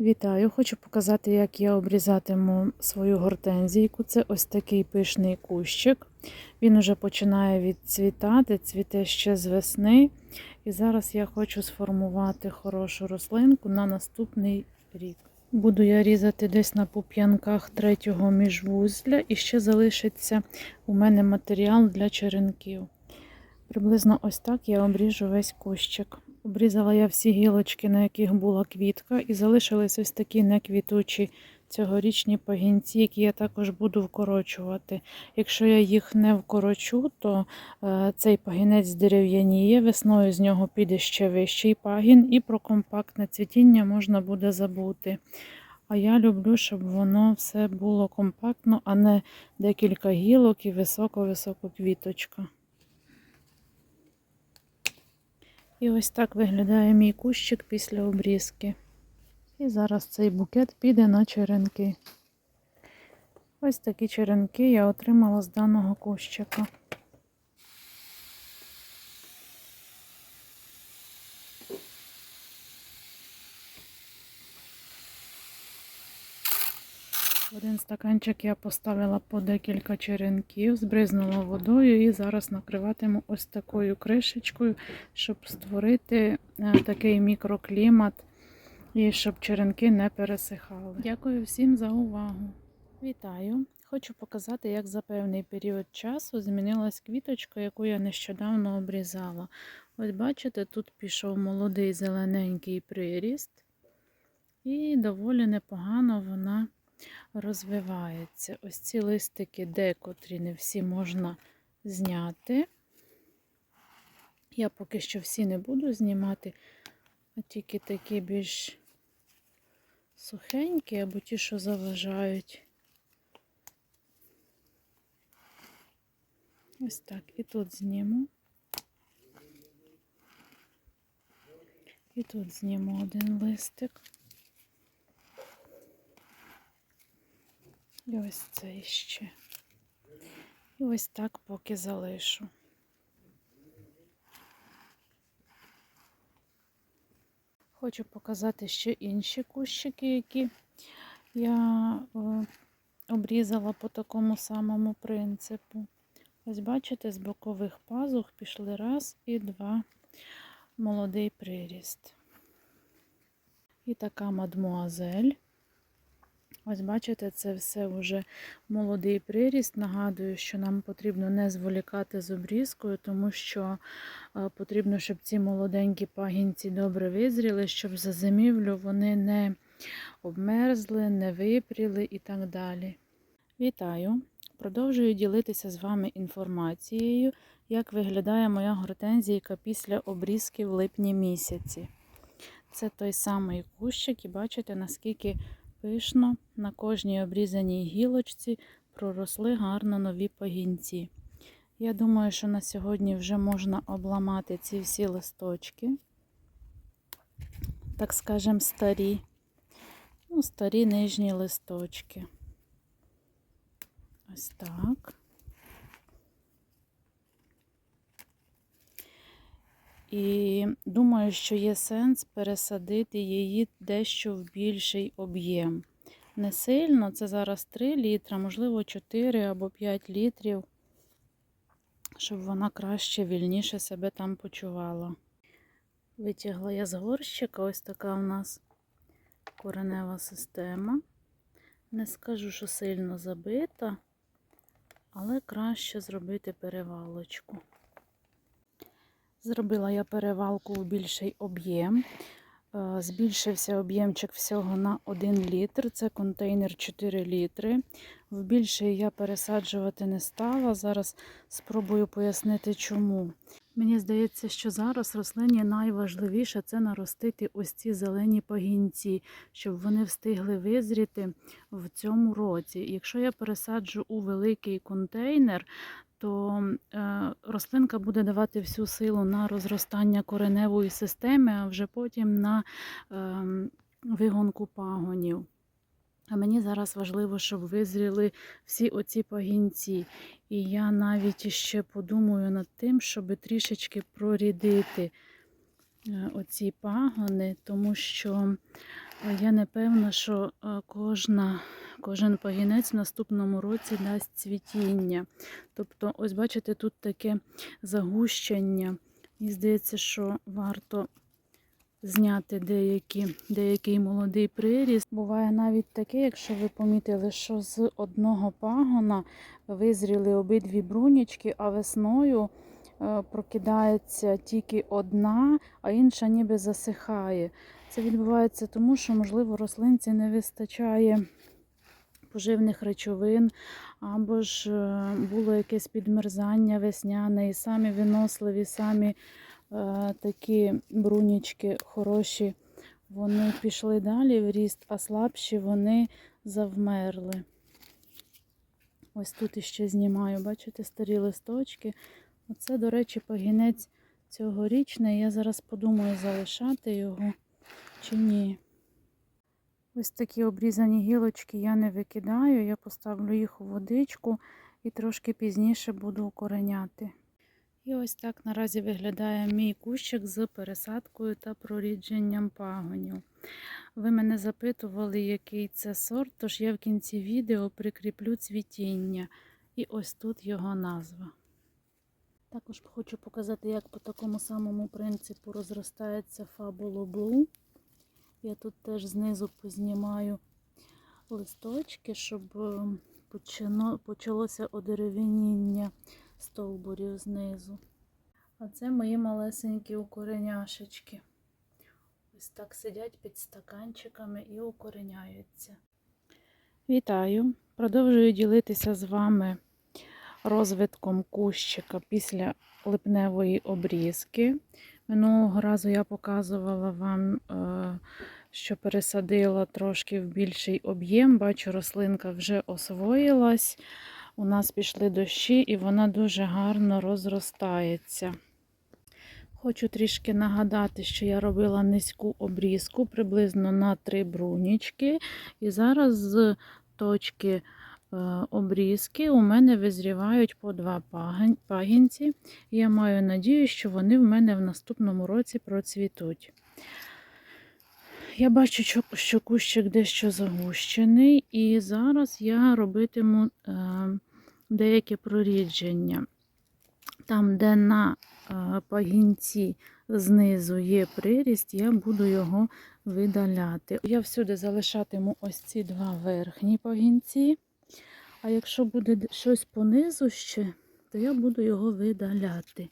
Вітаю! Хочу показати, як я обрізатиму свою гортензійку. Це ось такий пишний кущик. Він уже починає відцвітати, цвіте ще з весни. І зараз я хочу сформувати хорошу рослинку на наступний рік. Буду я різати десь на пуп'янках третього міжвузля, і ще залишиться у мене матеріал для черенків. Приблизно ось так я обріжу весь кущик. Обрізала я всі гілочки, на яких була квітка, і залишились ось такі неквітучі цьогорічні пагінці, які я також буду вкорочувати. Якщо я їх не вкорочу, то е, цей пагінець дерев'яніє, весною з нього піде ще вищий пагін, і про компактне цвітіння можна буде забути. А я люблю, щоб воно все було компактно, а не декілька гілок і високо-високо квіточка. І ось так виглядає мій кущик після обрізки. І зараз цей букет піде на черенки. Ось такі черенки я отримала з даного кущика. Один стаканчик я поставила по декілька черенків, збризнула водою і зараз накриватиму ось такою кришечкою, щоб створити е, такий мікроклімат і щоб черенки не пересихали. Дякую всім за увагу. Вітаю! Хочу показати, як за певний період часу змінилась квіточка, яку я нещодавно обрізала. Ось бачите, тут пішов молодий зелененький приріст, і доволі непогано вона розвивається. Ось ці листики, декотрі не всі можна зняти. Я поки що всі не буду знімати, а тільки такі більш сухенькі, або ті, що заважають. Ось так. І тут зніму. І тут зніму один листик. І ось це ще. І ось так поки залишу. Хочу показати ще інші кущики, які я е, обрізала по такому самому принципу. Ось бачите, з бокових пазух пішли раз і два молодий приріст. І така мадмуазель. Ось бачите, це все вже молодий приріст. Нагадую, що нам потрібно не зволікати з обрізкою, тому що е, потрібно, щоб ці молоденькі пагінці добре визріли, щоб за зимівлю вони не обмерзли, не випріли і так далі. Вітаю! Продовжую ділитися з вами інформацією, як виглядає моя гортензійка після обрізки в липні місяці. Це той самий кущик, і бачите, наскільки пишно на кожній обрізаній гілочці проросли гарно нові пагінці. Я думаю, що на сьогодні вже можна обламати ці всі листочки, так скажемо, старі, ну, старі нижні листочки. Ось так. І думаю, що є сенс пересадити її дещо в більший об'єм. Не сильно, це зараз 3 літра, можливо, 4 або 5 літрів, щоб вона краще, вільніше себе там почувала. Витягла я з горщика, ось така у нас коренева система. Не скажу, що сильно забита, але краще зробити перевалочку. Зробила я перевалку у більший об'єм. Е, збільшився об'ємчик всього на 1 літр. Це контейнер 4 літри. В більший я пересаджувати не стала. Зараз спробую пояснити, чому. Мені здається, що зараз рослині найважливіше це наростити ось ці зелені пагінці, щоб вони встигли визріти в цьому році. Якщо я пересаджу у великий контейнер, то е, рослинка буде давати всю силу на розростання кореневої системи, а вже потім на е, вигонку пагонів. А мені зараз важливо, щоб визріли всі оці пагінці. І я навіть ще подумаю над тим, щоб трішечки прорідити е, оці пагони, тому що Я не певна, що е, кожна, кожен пагінець в наступному році дасть цвітіння. Тобто, ось бачите, тут таке загущення. Мені здається, що варто зняти деякі, деякий молодий приріст. Буває навіть таке, якщо ви помітили, що з одного пагона визріли обидві брунічки, а весною е, прокидається тільки одна, а інша ніби засихає. Це відбувається тому, що, можливо, рослинці не вистачає поживних речовин, або ж е, було якесь підмерзання весняне, і самі виносливі, самі е, такі брунічки хороші, вони пішли далі в ріст, а слабші вони завмерли. Ось тут іще знімаю, бачите, старі листочки. Оце, до речі, пагінець цьогорічний. Я зараз подумаю, залишати його чи ні. Ось такі обрізані гілочки я не викидаю, я поставлю їх у водичку і трошки пізніше буду укореняти. І ось так наразі виглядає мій кущик з пересадкою та прорідженням пагонів. Ви мене запитували, який це сорт, тож я в кінці відео прикріплю цвітіння. І ось тут його назва. Також хочу показати, як по такому самому принципу розростається Fabulo Blue. Я тут теж знизу познімаю листочки, щоб е, почалося одеревеніння стовбурів знизу. А це мої малесенькі укореняшечки. Ось так сидять під стаканчиками і укореняються. Вітаю! Продовжую ділитися з вами розвитком кущика після липневої обрізки. Минулого разу я показувала вам, е, що пересадила трошки в більший об'єм. Бачу, рослинка вже освоїлась. У нас пішли дощі, і вона дуже гарно розростається. Хочу трішки нагадати, що я робила низьку обрізку приблизно на 3 брунічки. І зараз з точки обрізки у мене визрівають по два пагінці. Я маю надію, що вони в мене в наступному році процвітуть. Я бачу, що- кущик дещо загущений, і зараз я робитиму е, деяке прорідження. Там, де на е, пагінці знизу є приріст, я буду його видаляти. Я всюди залишатиму ось ці два верхні пагінці. А якщо буде щось понизу ще, то я буду його видаляти.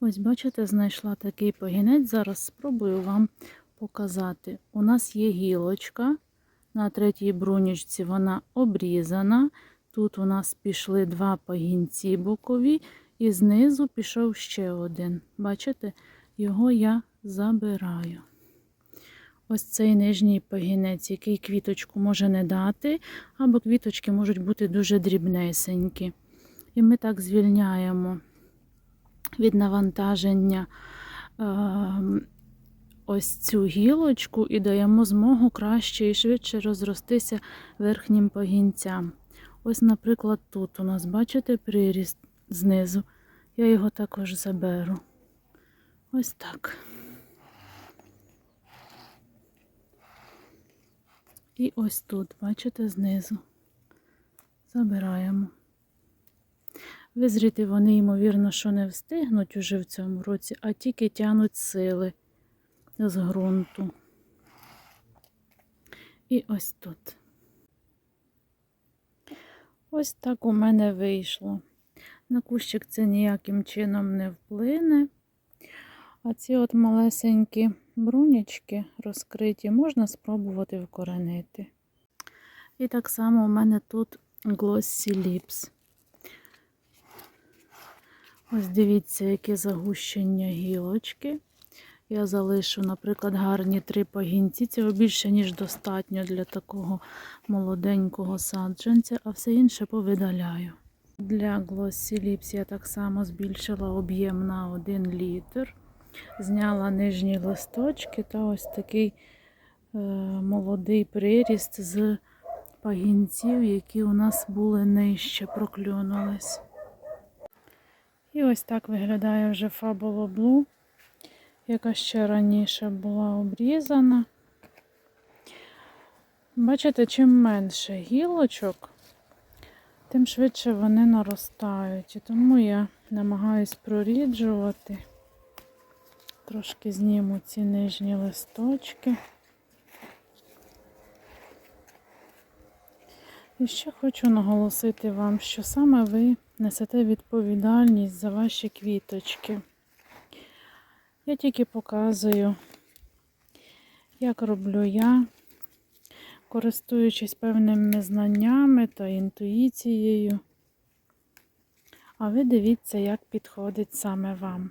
Ось, бачите, знайшла такий пагінець. Зараз спробую вам показати. У нас є гілочка. На третій брунічці вона обрізана. Тут у нас пішли два пагінці бокові, і знизу пішов ще один. Бачите, його я забираю. Ось цей нижній пагінець, який квіточку може не дати, або квіточки можуть бути дуже дрібнесенькі. І ми так звільняємо від навантаження е, ось цю гілочку і даємо змогу краще і швидше розростися верхнім пагінцям. Ось, наприклад, тут у нас, бачите, приріст знизу. Я його також заберу. Ось так. І ось тут, бачите, знизу. Забираємо. Визріти вони, ймовірно, що не встигнуть уже в цьому році, а тільки тянуть сили з ґрунту. І ось тут. Ось так у мене вийшло. На кущик це ніяким чином не вплине. А ці от малесенькі брунячки розкриті можна спробувати вкоренити. І так само у мене тут Glossy Lips. Ось дивіться, яке загущення гілочки. Я залишу, наприклад, гарні три пагінці. Цього більше, ніж достатньо для такого молоденького саджанця, а все інше повидаляю. Для Glossy Lips я так само збільшила об'єм на 1 літр. Зняла нижні листочки та ось такий е, молодий приріст з пагінців, які у нас були нижче, проклюнулись. І ось так виглядає вже Blue, яка ще раніше була обрізана. Бачите, чим менше гілочок, тим швидше вони наростають. І тому я намагаюсь проріджувати. Трошки зніму ці нижні листочки. І ще хочу наголосити вам, що саме ви несете відповідальність за ваші квіточки. Я тільки показую, як роблю я, користуючись певними знаннями та інтуїцією. А ви дивіться, як підходить саме вам.